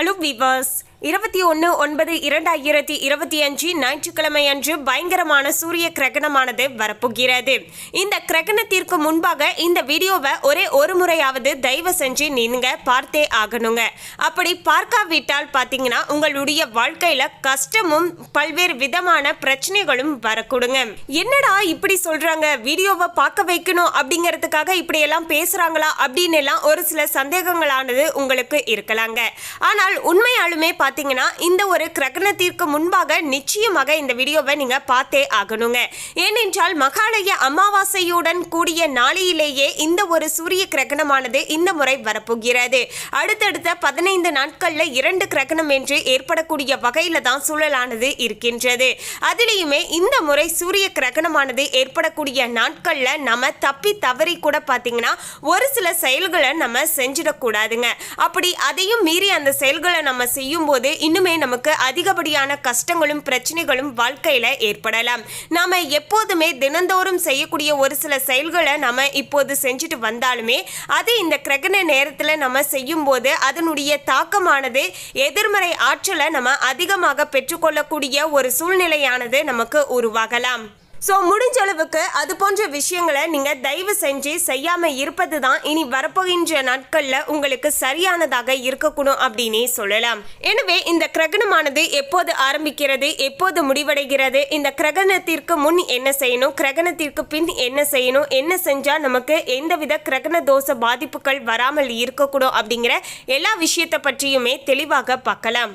Hello, vivos. இருபத்தி ஒன்று ஒன்பது இரண்டாயிரத்தி இருபத்தி அஞ்சு ஞாயிற்றுக்கிழமை அன்று பயங்கரமான சூரிய கிரகணமானது வரப்போகிறது. இந்த கிரகணத்திற்கு முன்பாக இந்த வீடியோவை ஒரே ஒரு முறையாவது தயவு செஞ்சு நீங்க பார்த்தே ஆகணுங்க. அப்படி பார்க்காவிட்டால் பார்த்தீங்கன்னா உங்களுடைய வாழ்க்கையில கஷ்டமும் பல்வேறு விதமான பிரச்சனைகளும் வரக்கூடுங்க. என்னடா இப்படி சொல்றாங்க? வீடியோவை பார்க்க வைக்கணும் அப்படிங்கிறதுக்காக இப்படி எல்லாம் பேசுறாங்களா? அப்படின்னு எல்லாம் ஒரு சில சந்தேகங்களானது உங்களுக்கு இருக்கலாங்க. ஆனால் உண்மையாலுமே பார்த்து பார்த்தீங்கன்னா இந்த ஒரு கிரகணத்திற்கு முன்பாக நிச்சயமாக இந்த வீடியோவை நீங்கள் பார்த்தே ஆகணுங்க. ஏனென்றால் மகாலய அமாவாசையுடன் கூடிய நாளையிலேயே இந்த ஒரு சூரிய கிரகணமானது இந்த முறை வரப்போகிறது. அடுத்தடுத்த பதினைந்து நாட்களில் இரண்டு கிரகணம் என்று ஏற்படக்கூடிய வகையில் தான் சூழலானது இருக்கின்றது. அதிலேயுமே இந்த முறை சூரிய கிரகணமானது ஏற்படக்கூடிய நாட்களில் நம்ம தப்பி தவறி கூட பார்த்தீங்கன்னா ஒரு சில செயல்களை நம்ம செஞ்சிடக்கூடாதுங்க. அப்படி அதையும் மீறி அந்த செயல்களை நம்ம செய்யும் போது இன்னுமே நமக்கு அதிகப்படியான கஷ்டங்களும் பிரச்சனைகளும் வாழ்க்கையில் ஏற்படலாம். நாம் எப்போதுமே தினந்தோறும் செய்யக்கூடிய ஒரு சில செயல்களை நம்ம இப்போது செஞ்சுட்டு வந்தாலுமே அது இந்த கிரகண நேரத்தில் நம்ம செய்யும் போது அதனுடைய தாக்கமானது எதிர்மறை ஆற்றலை நம்ம அதிகமாக பெற்றுக்கொள்ளக்கூடிய ஒரு சூழ்நிலையானது நமக்கு உருவாகலாம். ஸோ முடிஞ்ச அளவுக்கு அது போன்ற விஷயங்களை நீங்கள் தயவு செஞ்சு செய்யாமல் இருப்பது தான் இனி வரப்போகின்ற நாட்களில் உங்களுக்கு சரியானதாக இருக்கக்கூடும் அப்படின்னே சொல்லலாம். எனவே இந்த கிரகணமானது எப்போது ஆரம்பிக்கிறது எப்போது முடிவடைகிறது இந்த கிரகணத்திற்கு முன் என்ன செய்யணும் கிரகணத்திற்கு பின் என்ன செய்யணும் என்ன செஞ்சால் நமக்கு எந்தவித கிரகண தோஷ பாதிப்புகள் வராமல் இருக்கக்கூடும் அப்படிங்கிற எல்லா விஷயத்தை பற்றியுமே தெளிவாக பார்க்கலாம்.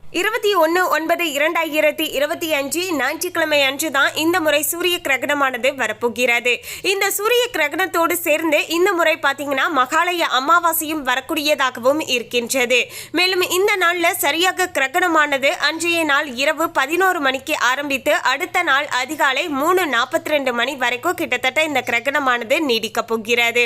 இருபத்தி ஒன்று ஒன்பது இரண்டாயிரத்தி இருபத்தி அஞ்சு ஞாயிற்றுக்கிழமை அன்று தான் இந்த முறை சூரிய கிரகணமானது வரப்போகிறது. இந்த சூரிய கிரகணத்தோடு சேர்ந்து இந்த முறை பார்த்தீங்கன்னா மகாலய அமாவாசையும் வரக்கூடியதாகவும் இருக்கின்றது. மேலும் இந்த நாளில் சரியாக கிரகணமானது அன்றைய நாள் இரவு பதினோரு மணிக்கு ஆரம்பித்து அடுத்த நாள் அதிகாலை மூணு நாற்பத்தி ரெண்டு மணி வரைக்கும் கிட்டத்தட்ட இந்த கிரகணமானது நீடிக்கப் போகிறது.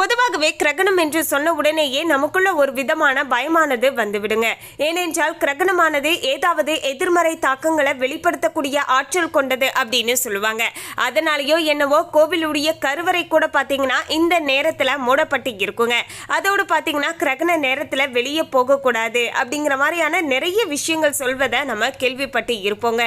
பொதுவாகவே கிரகணம் என்று சொன்ன உடனேயே நமக்குள்ள ஒரு விதமான பயமானது வந்துவிடுங்க. ஏனென்றால் கிரகணமானது ஏதாவது எதிர்மறை தாக்கங்களை வெளிப்படுத்தக்கூடிய ஆற்றல் கொண்டது அப்படின்னு சொல்லுவாங்க. அதனாலயோ என்னவோ கோவிலுடைய கருவறை கூட பார்த்தீங்கன்னா இந்த நேரத்தில் மூடப்பட்டு இருக்குங்க. அதோடு பார்த்தீங்கன்னா கிரகண நேரத்தில் வெளியே போகக்கூடாது அப்படிங்கிற மாதிரியான நிறைய விஷயங்கள் சொல்வதை நம்ம கேள்விப்பட்டு இருப்போங்க.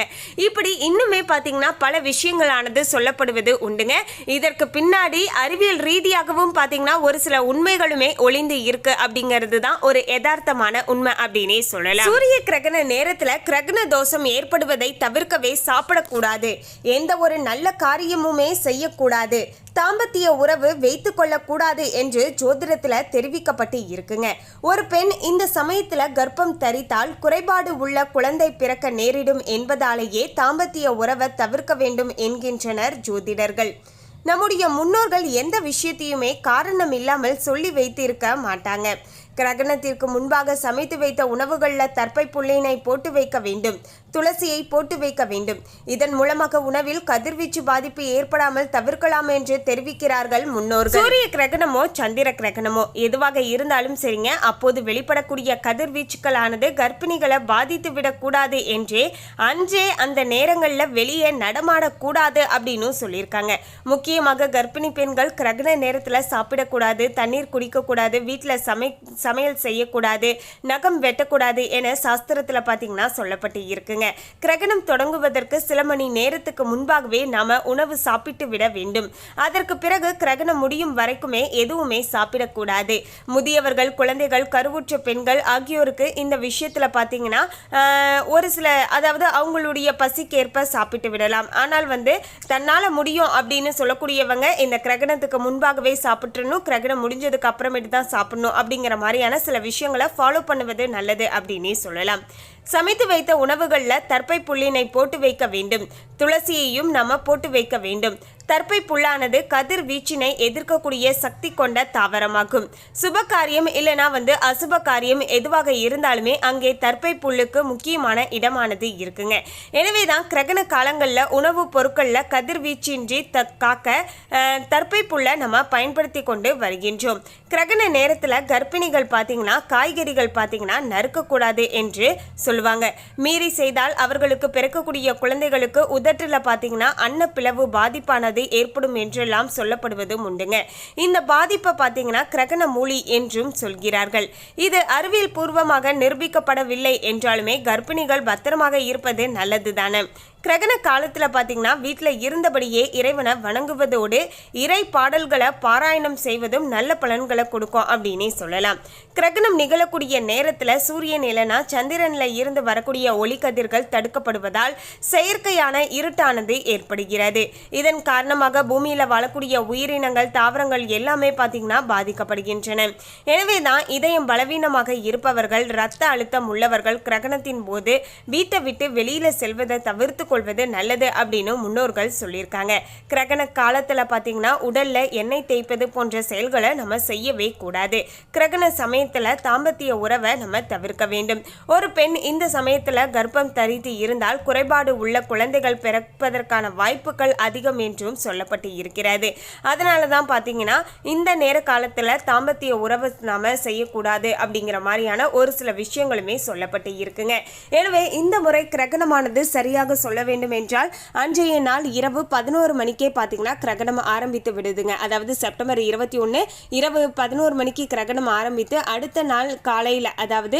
இப்படி இன்னுமே பார்த்தீங்கன்னா பல விஷயங்களானது சொல்லப்படுவது உண்டுங்க. இதற்கு பின்னாடி அறிவியல் ரீதியாகவும் பார்த்தீங்கன்னா ஒரு சில உண்மைகளுமே ஒளிந்து இருக்கு அப்படிங்கிறது தான் ஒரு யதார்த்தமான உண்மை அப்படின்னே சொல்லலாம். சூரிய கிரகண நேரத்துல கிரகண தோஷம் ஏற்படுவதை தவிர்க்கவே சாப்பிடக்கூடாது. எந்த ஒரு நல்ல காரியமுமே செய்யக்கூடாது. தாம்பத்திய உறவு வைத்து கொள்ளக்கூடாது என்று ஜோதிடத்தில் தெரிவிக்கப்பட்டு இருக்குங்க. ஒரு பெண் இந்த சமயத்தில் கர்ப்பம் தரித்தால் குறைபாடு உள்ள குழந்தை பிறக்க நேரிடும் என்பதாலேயே தாம்பத்திய உறவை தவிர்க்க வேண்டும் என்கின்றனர் ஜோதிடர்கள். நம்முடைய முன்னோர்கள் எந்த விஷயத்தையுமே காரணம் இல்லாமல் சொல்லி வைத்திருக்க மாட்டாங்க. கிரகணத்திற்கு முன்பாக சமைத்து வைத்த உணவுகளில் தற்பை புள்ளினை போட்டு வைக்க வேண்டும். துளசியை போட்டு வைக்க வேண்டும். இதன் மூலமாக உணவில் கதிர்வீச்சு பாதிப்பு ஏற்படாமல் தவிர்க்கலாம் என்று தெரிவிக்கிறார்கள் முன்னோர்கள். சூரிய கிரகணமோ சந்திர கிரகணமோ எதுவாக இருந்தாலும் சரிங்க. அப்போது வெளிப்படக்கூடிய கதிர்வீச்சுக்களானது கர்ப்பிணிகளை பாதித்து விடக்கூடாது என்றே அன்றே அந்த நேரங்களில் வெளியே நடமாடக்கூடாது அப்படின்னு சொல்லியிருக்காங்க. முக்கியமாக கர்ப்பிணி பெண்கள் கிரகண நேரத்தில் சாப்பிடக்கூடாது தண்ணீர் குடிக்கக்கூடாது வீட்டில் சமை சமையல் செய்யக்கூடாது நகம் வெட்டக்கூடாது என சாஸ்திரத்தில் பார்த்தீங்கன்னா சொல்லப்பட்டு இருக்குங்க. கிரகணம் தொடங்குவதற்கு சில மணி நேரத்துக்கு முன்பாகவே நாம உணவு சாப்பிட்டு விட வேண்டும். அதற்கு பிறகு கிரகணம் முடியும் வரைக்குமே எதுவுமே சாப்பிடக்கூடாது. முதியவர்கள் குழந்தைகள் கருவுற்ற பெண்கள் ஆகியோருக்கு இந்த விஷயத்தில் பார்த்தீங்கன்னா ஒரு சில அதாவது அவங்களுடைய பசிக்கேற்ப சாப்பிட்டு விடலாம். ஆனால் வந்து தன்னால் முடியும் அப்படின்னு சொல்லக்கூடியவங்க இந்த கிரகணத்துக்கு முன்பாகவே சாப்பிட்றணும் கிரகணம் முடிஞ்சதுக்கு அப்புறமேட்டு தான் சாப்பிடணும் அப்படிங்கிற மாதிரியான சில விஷயங்களை ஃபாலோ பண்ணுவது நல்லது அப்படின்னே சொல்லலாம். சமைத்து வைத்த உணவுகளில் தர்ப்பை புள்ளினை போட்டு வைக்க வேண்டும். துளசியையும் நம்ம போட்டு வைக்க வேண்டும். தற்பை புல்லானது கதிர் வீச்சினை எதிர்க்கக்கூடிய சக்தி கொண்ட தாவரமாகும். சுப காரியம் இல்லைனா வந்து அசுப காரியம் எதுவாக இருந்தாலுமே அங்கே தற்பை புல்லுக்கு முக்கியமான இடமானது இருக்குங்க. எனவே தான் கிரகண காலங்களில் உணவுப் பொருட்களில் கதிர்வீச்சின்றி த காக்க தற்பை புல்லை நம்ம பயன்படுத்தி கொண்டு வருகின்றோம். கிரகண நேரத்தில் கர்ப்பிணிகள் பார்த்தீங்கன்னா காய்கறிகள் பார்த்தீங்கன்னா நறுக்கக்கூடாது என்று சொல்லுவாங்க. மீறி செய்தால் அவர்களுக்கு பிறக்கக்கூடிய குழந்தைகளுக்கு உதட்டில் பார்த்தீங்கன்னா அன்னப்பிளவு பாதிப்பானது ஏற்படும் என்றெல்லாம் சொல்லப்படுவதும் உண்டுங்க. இந்த பாதிப்பை பார்த்தீங்கன்னா கிரகண மூலி என்றும் சொல்கிறார்கள். இது அறிவியல் பூர்வமாக நிரூபிக்கப்படவில்லை என்றாலுமே கர்ப்பிணிகள் பத்திரமாக இருப்பது நல்லதுதானே. கிரகண காலத்தில் பார்த்தீங்கன்னா வீட்டில் இருந்தபடியே இறைவனை வணங்குவதோடு இறை பாடல்களை பாராயணம் செய்வதும் நல்ல பலன்களை கொடுக்கும் அப்படின்னே சொல்லலாம். கிரகணம் நிகழக்கூடிய நேரத்தில் சூரியன் இல்லைனா சந்திரனில் இருந்து வரக்கூடிய ஒளிக்கதிர்கள் தடுக்கப்படுவதால் செயற்கையான இருட்டானது ஏற்படுகிறது. இதன் காரணமாக பூமியில் வாழக்கூடிய உயிரினங்கள் தாவரங்கள் எல்லாமே பார்த்தீங்கன்னா பாதிக்கப்படுகின்றன. எனவே தான் இதயம் பலவீனமாக இருப்பவர்கள் இரத்த அழுத்தம் உள்ளவர்கள் கிரகணத்தின் போது வீட்டை விட்டு வெளியில் செல்வதை தவிர்த்து கொள்வது நல்லது அப்படின்னு முன்னோர்கள் சொல்லியிருக்காங்க. கிரகண காலத்துல பார்த்தீங்கன்னா உடல்ல எண்ணெய் தேய்ப்பது போன்ற செயல்களை நம்ம செய்யவே கூடாது. கிரகண சமயத்துல தாம்பத்திய உறவை நம்ம தவிர்க்க வேண்டும். ஒரு பெண் இந்த சமயத்துல கர்ப்பம் தரித்து இருந்தால் குறைபாடு உள்ள குழந்தைகள் பிறப்பதற்கான வாய்ப்புகள் அதிகம் என்றும் சொல்லப்பட்டு இருக்கிறது. அதனால தான் பார்த்தீங்கன்னா இந்த நேர காலத்துல தாம்பத்திய உறவை நாம செய்யக்கூடாது அப்படிங்கிற மாதிரியான ஒரு சில விஷயங்களுமே சொல்லப்பட்டு இருக்குங்க. எனவே இந்த முறை கிரகணமானது சரியாக சொல்ல வேண்டும் என்றால் அன்றைய நாள் இரவு பதினோரு மணிக்கே பார்த்தீங்கன்னா கிரகணம் ஆரம்பித்து விடுதுங்க. அதாவது செப்டம்பர் இருபத்தி ஒன்று இரவு பதினோரு மணிக்கு கிரகணம் ஆரம்பித்து அடுத்த நாள் காலையில் அதாவது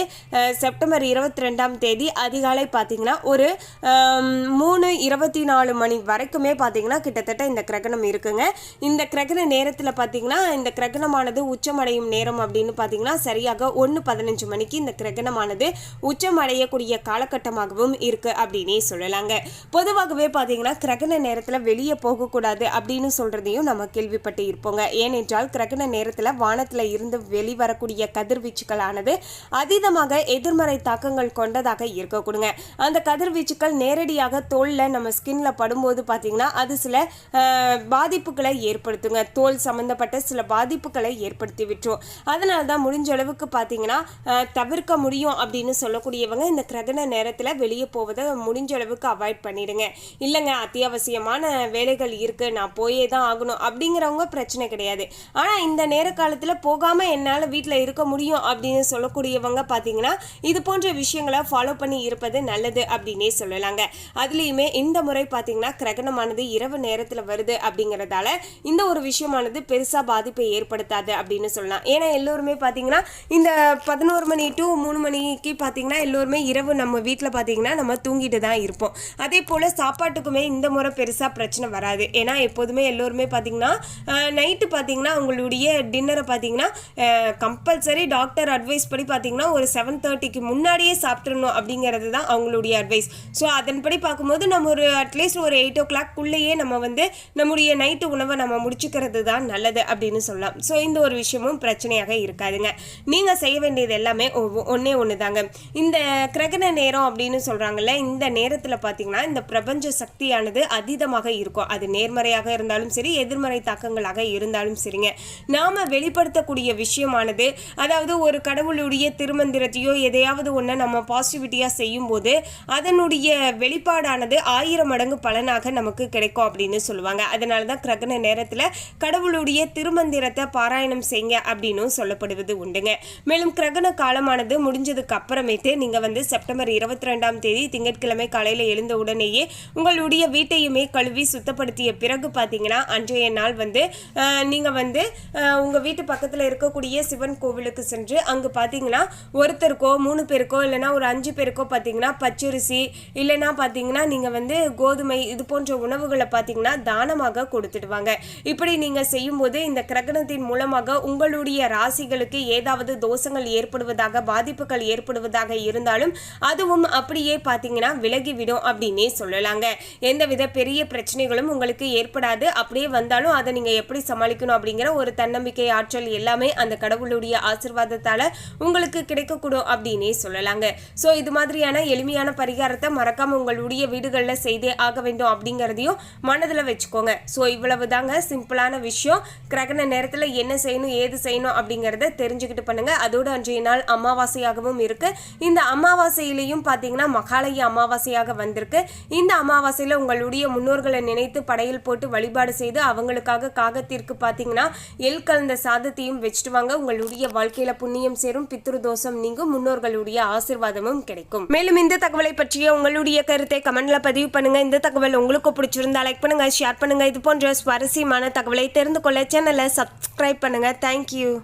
செப்டம்பர் இருபத்தி ரெண்டாம் தேதி அதிகாலை பார்த்தீங்கன்னா ஒரு மூணு இருபத்தி நாலு மணி வரைக்குமே பார்த்தீங்கன்னா கிட்டத்தட்ட இந்த கிரகணம் இருக்குங்க. இந்த கிரகண நேரத்தில் பார்த்தீங்கன்னா இந்த கிரகணமானது உச்சமடையும் நேரம் அப்படின்னு பார்த்தீங்கன்னா சரியாக ஒன்று பதினஞ்சு மணிக்கு இந்த கிரகணமானது உச்சம் அடையக்கூடிய காலகட்டமாகவும் இருக்கு அப்படின்னே சொல்லலாங்க. பொதுவாகவே பார்த்தீங்கன்னா கிரகண நேரத்தில் வெளியே போகக்கூடாது அப்படின்னு சொல்றதையும் நம்ம கேள்விப்பட்டு இருப்போங்க. ஏனென்றால் கிரகண நேரத்தில் வானத்தில் இருந்து வெளிவரக்கூடிய கதிர்வீச்சுகளானது அதீதமாக எதிர்மறை தாக்கங்கள் கொண்டதாக இருக்கக்கூடுங்க. அந்த கதிர்வீச்சுக்கள் நேரடியாக தோலில் நம்ம ஸ்கின்ல படும்போது பார்த்தீங்கன்னா அது சில பாதிப்புகளை ஏற்படுத்துங்க. தோல் சம்பந்தப்பட்ட சில பாதிப்புகளை ஏற்படுத்தி விட்டுரும். அதனால தான் முடிஞ்ச அளவுக்கு பார்த்தீங்கன்னா தவிர்க்க முடியும் அப்படின்னு சொல்லக்கூடியவங்க இந்த கிரகண நேரத்தில் வெளியே போவதை முடிஞ்ச அளவுக்கு அவாய்ட் பண்ணிடுங்க. இல்லைங்க அத்தியாவசியமான வேலைகள் இருக்குது நான் போயே தான் ஆகணும். அப்படிங்கிறவங்க பிரச்சனை கிடையாது. ஆனால் இந்த நேர காலத்தில் போகாமல் என்னால் வீட்டில் இருக்க முடியும் அப்படின்னு சொல்லக்கூடியவங்க பார்த்தீங்கன்னா இது போன்ற விஷயங்களை ஃபாலோ பண்ணி இருப்பது நல்லது அப்படின்னே சொல்லலாங்க. அதுலேயுமே இந்த முறை பார்த்தீங்கன்னா கிரகணமானது இரவு நேரத்தில் வருது அப்படிங்கிறதால இந்த ஒரு விஷயமானது பெருசாக பாதிப்பை ஏற்படுத்தாது அப்படின்னு சொல்லலாம். ஏன்னா எல்லோருமே பார்த்தீங்கன்னா இந்த பதினோரு மணி டு மூணு மணிக்கு பார்த்தீங்கன்னா எல்லோருமே இரவு நம்ம வீட்டில் பார்த்தீங்கன்னா நம்ம தூங்கிட்டு தான் இருப்போம். அதே போல் சாப்பாட்டுக்குமே இந்த முறை பெருசாக பிரச்சனை வராது. ஏன்னா எப்போதுமே எல்லோருமே பார்த்தீங்கன்னா நைட்டு பார்த்தீங்கன்னா உங்களுடைய டின்னரை பார்த்தீங்கன்னா கம்பல்சரி டாக்டர் அட்வைஸ் படி பார்த்தீங்கன்னா ஒரு செவன் தேர்ட்டிக்கு முன்னாடியே சாப்பிட்றணும் அப்படிங்கிறது தான் அவங்களுடைய அட்வைஸ் ஸோ அதன்படி பார்க்கும்போது நம்ம ஒரு அட்லீஸ்ட் ஒரு எயிட் ஓ கிளாக்குள்ளேயே நம்ம வந்து நம்முடைய நைட்டு உணவை நம்ம முடிச்சுக்கிறது தான் நல்லது அப்படின்னு சொல்லலாம். ஸோ இந்த ஒரு விஷயமும் பிரச்சனையாக இருக்காதுங்க. நீங்கள் செய்ய வேண்டியது எல்லாமே ஒவ்வொ- ஒன்று தாங்க இந்த கிரகண நேரம் அப்படின்னு சொல்கிறாங்கல்ல இந்த நேரத்தில் பார்த்தீங்கன்னா இந்த பிரபஞ்ச சக்தியானது அதீதமாக இருக்கும். அது நேர்மறையாக இருந்தாலும் சரி எதிர்மறை தாக்கங்களாக இருந்தாலும் சரிங்க. நாம் வெளிப்படுத்தக்கூடிய விஷயமானது அதாவது ஒரு கடவுளுடைய திருமந்திரத்தையோ எதையாவது ஒன்று நம்ம பாசிட்டிவிட்டியாக செய்யும்போது அதனுடைய வெளிப்பாடானது ஆயிரம் மடங்கு பலனாக நமக்கு கிடைக்கும் அப்படின்னு சொல்லுவாங்க. அதனால தான் கிரகண நேரத்தில் கடவுளுடைய திருமந்திரத்தை பாராயணம் செய்யுங்க அப்படின்னும் சொல்லப்படுவது உண்டுங்க. மேலும் கிரகண காலமானது முடிஞ்சதுக்கு அப்புறமேட்டு நீங்கள் வந்து செப்டம்பர் இருபத்தி ரெண்டாம் தேதி திங்கட்கிழமை காலையில் எழுந்த உடனேயே உங்களுடைய வீட்டையுமே கழுவி சுத்தப்படுத்திய பிறகு பார்த்தீங்கன்னா அன்றைய நாள் வந்து நீங்கள் வந்து உங்கள் வீட்டு பக்கத்தில் இருக்கக்கூடிய சிவன் கோவிலுக்கு சென்று அங்கே பார்த்தீங்கன்னா ஒருத்தருக்கோ மூணு பேருக்கோ இல்லைன்னா ஒரு அஞ்சு பேருக்கோ பார்த்தீங்கன்னா பச்சரிசி இல்லைன்னா பார்த்தீங்கன்னா நீங்கள் வந்து கோதுமை இது போன்ற உணவுகளை பார்த்தீங்கன்னா தானமாக கொடுத்துடுவாங்க. இப்படி நீங்கள் செய்யும்போது இந்த கிரகணத்தின் மூலமாக உங்களுடைய ராசிகளுக்கு ஏதாவது தோஷங்கள் ஏற்படுவதாக பாதிப்புகள் ஏற்படுவதாக இருந்தாலும் அதுவும் அப்படியே பார்த்தீங்கன்னா விலகிவிடும் அப்படின்னு அப்படின்னே சொல்லலாங்க. எந்தவித பெரிய பிரச்சனைகளும் உங்களுக்கு ஏற்படாது. அப்படியே வந்தாலும் அதை நீங்கள் எப்படி சமாளிக்கணும் அப்படிங்கிற ஒரு தன்னம்பிக்கை ஆற்றல் எல்லாமே அந்த கடவுளுடைய ஆசிர்வாதத்தால் உங்களுக்கு கிடைக்கக்கூடும் அப்படின்னே சொல்லலாங்க. ஸோ இது மாதிரியான எளிமையான பரிகாரத்தை மறக்காம உங்களுடைய வீடுகளில் செய்தே ஆக வேண்டும் அப்படிங்கிறதையும் மனதில் வச்சுக்கோங்க. ஸோ இவ்வளவு தாங்க சிம்பிளான விஷயம். கிரகண நேரத்தில் என்ன செய்யணும் ஏது செய்யணும் அப்படிங்கிறத தெரிஞ்சுக்கிட்டு பண்ணுங்கள் அதோடு அன்றைய நாள் அமாவாசையாகவும் இருக்குது இந்த அமாவாசையிலையும் பார்த்தீங்கன்னா மகாலய அமாவாசையாக வந்திருக்கு. இந்த அமாவாசையில் உங்களுடைய முன்னோர்களை நினைத்து படையல் போட்டு வழிபாடு செய்து அவங்களுக்காக காகத்திற்கு பார்த்தீங்கன்னா எல் கலந்த சாதத்தையும் வச்சுட்டு வாங்க. உங்களுடைய வாழ்க்கையில புண்ணியம் சேரும் பித்ரு தோஷம் நீங்கும் முன்னோர்களுடைய ஆசிர்வாதமும் கிடைக்கும். மேலும் இந்த தகவலை பற்றிய உங்களுடைய கருத்தை கமெண்ட்ல பதிவு பண்ணுங்க. இந்த தகவல் உங்களுக்கு பிடிச்சிருந்தா லைக் பண்ணுங்க ஷேர் பண்ணுங்க. இது போன்ற சுவாரஸ்யமான தகவலை தெரிந்து கொள்ள சேனலை சப்ஸ்கிரைப் பண்ணுங்க. தேங்க்யூ